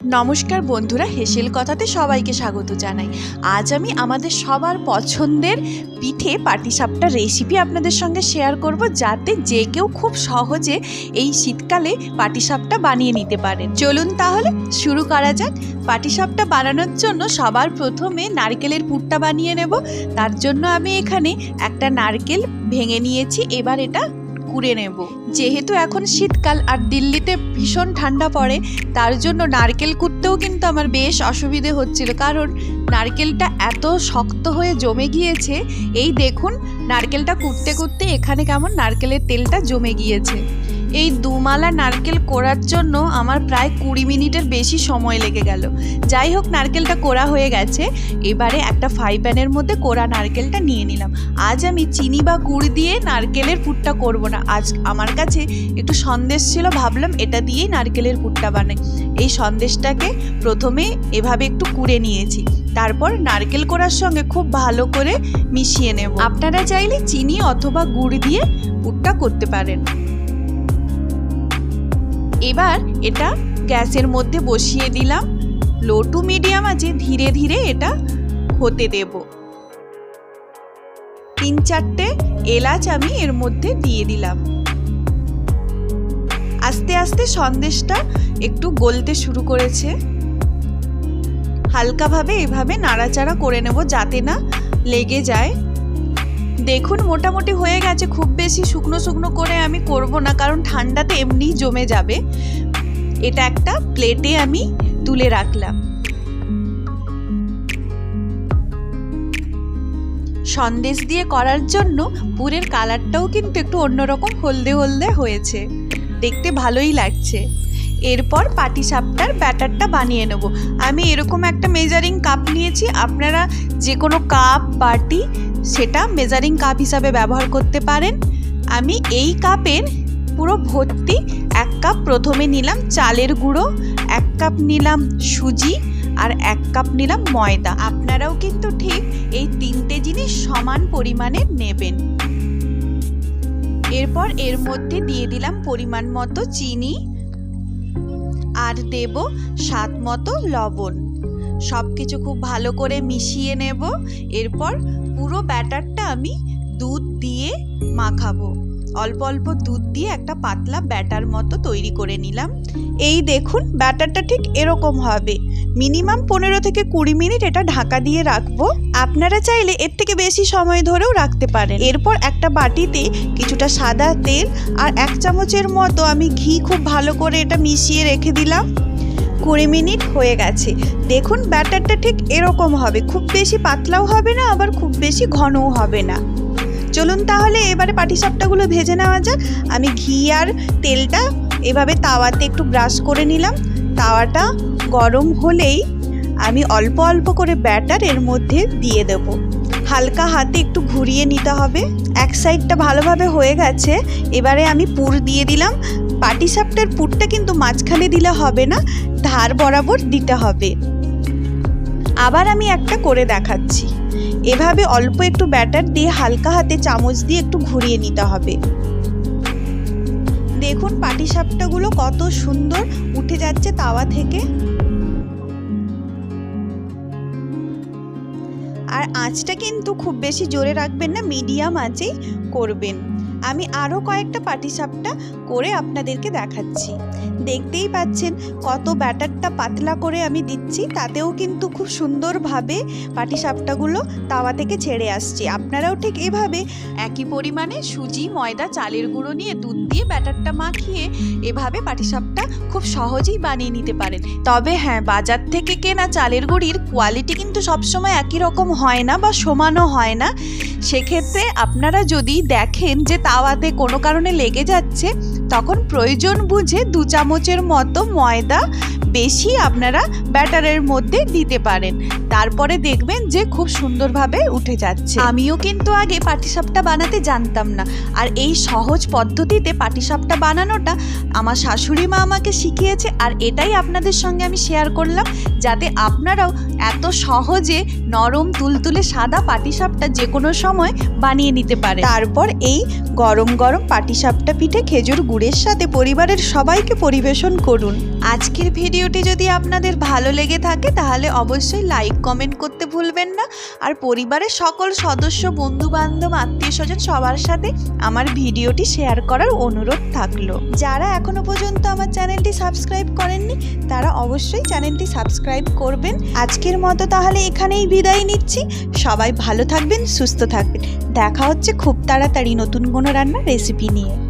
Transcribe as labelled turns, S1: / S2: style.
S1: নমস্কার বন্ধুরা, হেসেল কথাতে সবাইকে স্বাগত জানাই। আজ আমি আমাদের সবার পছন্দের পিঠে পাটিসাপটা রেসিপি আপনাদের সঙ্গে শেয়ার করব যাতে যে কেউ খুব সহজে এই শীতকালে পাটিসাপটা বানিয়ে নিতে পারেন চলুন তাহলে শুরু করা যাক। পাটিসাপটা বানানোর জন্য সবার প্রথমে নারকেলের পুরটা বানিয়ে নেব। তার জন্য আমি এখানে একটা নারকেল ভেঙে নিয়েছি। এবার এটা কুড়ে নেব। যেহেতু এখন শীতকাল আর দিল্লিতে ভীষণ ঠান্ডা পড়ে, তার জন্য নারকেল কুটতেও কিন্তু আমার বেশ অসুবিধে হচ্ছিল। কারণ নারকেলটা এত শক্ত হয়ে জমে গিয়েছে, এই দেখুন, নারকেলটা কুটতে কুটতে এখানে কেমন নারকেলের তেলটা জমে গিয়েছে। এই দুমালা নারকেল কোড়ার জন্য আমার প্রায় কুড়ি মিনিটের বেশি সময় লেগে গেল। যাই হোক, নারকেলটা কোড়া হয়ে গেছে। এবারে একটা ফ্রাই প্যানের মধ্যে কোড়া নারকেলটা নিয়ে নিলাম। আজ আমি চিনি বা গুড় দিয়ে নারকেলের পুরটা করব না। আজ আমার কাছে একটু সন্দেশ ছিল, ভাবলাম এটা দিয়েই নারকেলের পুরটা বানাই। এই সন্দেশটাকে প্রথমে এভাবে একটু কুড়ে নিয়েছি। তারপর নারকেল কোড়ার সঙ্গে খুব ভালো করে মিশিয়ে নেব। আপনারা চাইলে চিনি অথবা গুড় দিয়ে পুরটা করতে পারেন। এবার এটা গ্যাসের মধ্যে বসিয়ে দিলাম। লো টু মিডিয়াম আছে, ধীরে ধীরে এটা হতে দেব। তিন চারটে এলাচ আমি এর মধ্যে দিয়ে দিলাম। আস্তে আস্তে সন্দেশটা একটু গলতে শুরু করেছে। হালকাভাবে এভাবে নাড়াচাড়া করে নেব যাতে না লেগে যায়। দেখুন, মোটামুটি হয়ে গেছে। খুব বেশি শুকনো শুকনো করে আমি করব না, কারণ ঠান্ডাতে এমনিই জমে যাবে। এটা একটা প্লেটে আমি তুলে রাখলাম। সন্দেশ দিয়ে করার জন্য পুরের কালারটাও কিন্তু একটু অন্যরকম, হলদে হলদে হয়েছে। দেখতে ভালোই লাগছে। এরপর পাটিসাপটার ব্যাটারটা বানিয়ে নেব। আমি এরকম একটা মেজারিং কাপ নিয়েছি। আপনারা যে কোনো কাপ বাটি, সেটা মেজারিং কাপ হিসাবে ব্যবহার করতে পারেন। আমি এই কাপের পুরো ভর্তি এক কাপ প্রথমে নিলাম চালের গুঁড়ো, এক কাপ নিলাম সুজি আর এক কাপ নিলাম ময়দা। আপনারাও কিন্তু ঠিক এই তিনটে জিনিস সমান পরিমাণে নেবেন। এরপর এর মধ্যে দিয়ে দিলাম পরিমাণ মতো চিনি আর দেব স্বাদ মতো লবণ। সব কিছু খুব ভালো করে মিশিয়ে নেব। এরপর পুরো ব্যাটারটা আমি দুধ দিয়ে মাখাবো। অল্প অল্প দুধ দিয়ে একটা পাতলা ব্যাটার মতো তৈরি করে নিলাম। এই দেখুন, ব্যাটারটা ঠিক এরকম হবে। মিনিমাম পনেরো থেকে কুড়ি মিনিট এটা ঢাকা দিয়ে রাখব। আপনারা চাইলে এর থেকে বেশি সময় ধরেও রাখতে পারেন। এরপর একটা বাটিতে কিছুটা সাদা তেল আর এক চামচের মতো আমি ঘি খুব ভালো করে এটা মিশিয়ে রেখে দিলাম। কুড়ি মিনিট হয়ে গেছে। দেখুন, ব্যাটারটা ঠিক এরকম হবে। খুব বেশি পাতলাও হবে না, আবার খুব বেশি ঘনও হবে না। চলুন তাহলে এবারে পাটিসাপটাগুলো ভেজে নেওয়া যাক। আমি ঘি আর তেলটা এভাবে তাওয়াতে একটু ব্রাশ করে নিলাম। তাওয়াটা গরম হলেই আমি অল্প অল্প করে ব্যাটার এর মধ্যে দিয়ে দেব। হালকা হাতে একটু ঘুরিয়ে নিতে হবে। এক সাইডটা ভালোভাবে হয়ে গেছে। এবারে আমি পুর দিয়ে দিলাম। পাটিসাপটার পুরটা কিন্তু মাঝখানে দিলে হবে না, ধার বরাবর দিতে হবে। আবার আমি একটা করে দেখাচ্ছি। এভাবে অল্প একটু ব্যাটার দিয়ে হালকা হাতে চামচ দিয়ে একটু ঘুরিয়ে নিতে হবে। দেখুন পাটিসাপটাগুলো কত সুন্দর উঠে যাচ্ছে তাওয়া থেকে। আর আঁচটা কিন্তু খুব বেশি জোরে রাখবেন না, মিডিয়াম আঁচেই করবেন। আমি আরও কয়েকটা পাটিসাপটা করে আপনাদেরকে দেখাচ্ছি। দেখতেই পাচ্ছেন কত ব্যাটারটা পাতলা করে আমি দিচ্ছি, তাতেও কিন্তু খুব সুন্দরভাবে পাটিসাপটাগুলো তাওয়া থেকে ছেড়ে আসছে। আপনারাও ঠিক এভাবে একই পরিমাণে সুজি, ময়দা, চালের গুঁড়ো নিয়ে দুধ দিয়ে ব্যাটারটা মাখিয়ে এভাবে পাটিসাপটা খুব সহজেই বানিয়ে নিতে পারেন। তবে হ্যাঁ বাজার থেকে কেনা চালের গুঁড়ির কোয়ালিটি কিন্তু সবসময় একই রকম হয় না বা সমানও হয় না। সেক্ষেত্রে আপনারা যদি দেখেন যে তাওয়াতে কোনো কারণে লেগে যাচ্ছে তখন প্রয়োজন বুঝে দু চামচের মতো ময়দা বেশি আপনারা ব্যাটারের মধ্যে দিতে পারেন। তারপরে দেখবেন যে খুব সুন্দরভাবে উঠে যাচ্ছে। আমিও কিন্তু আগে পাটিসাপটা বানাতে জানতাম না। আর এই সহজ পদ্ধতিতে পাটিসাপটা বানানোটা আমার শাশুড়ি মা আমাকে শিখিয়েছে আর এটাই আপনাদের সঙ্গে আমি শেয়ার করলাম যাতে আপনারাও এত সহজে নরম তুলতুলে সাদা পাটিসাপটা যে কোনো সময় বানিয়ে নিতে পারে তারপর এই গরম গরম পাটিসাপটা পিঠে খেজুর গুড়ের সাথে পরিবারের সবাইকে পরিবেশন করুন। আজকের ভিডিওটি যদি আপনাদের ভালো লেগে থাকে, তাহলে অবশ্যই লাইক কমেন্ট করতে ভুলবেন না। আর পরিবারের সকল সদস্য বন্ধু বান্ধব আত্মীয় স্বজন সবার সাথে আমার ভিডিওটি শেয়ার করার অনুরোধ থাকল। যারা এখনও পর্যন্ত আমার চ্যানেলটি সাবস্ক্রাইব করেননি, তারা অবশ্যই চ্যানেলটি সাবস্ক্রাইব করবেন। আজকের মতো তাহলে এখানেই বিদায় নিচ্ছি। সবাই ভালো থাকবেন, সুস্থ থাকবেন। দেখা হচ্ছে খুব তাড়াতাড়ি নতুন কোনো রান্নার রেসিপি নিয়ে।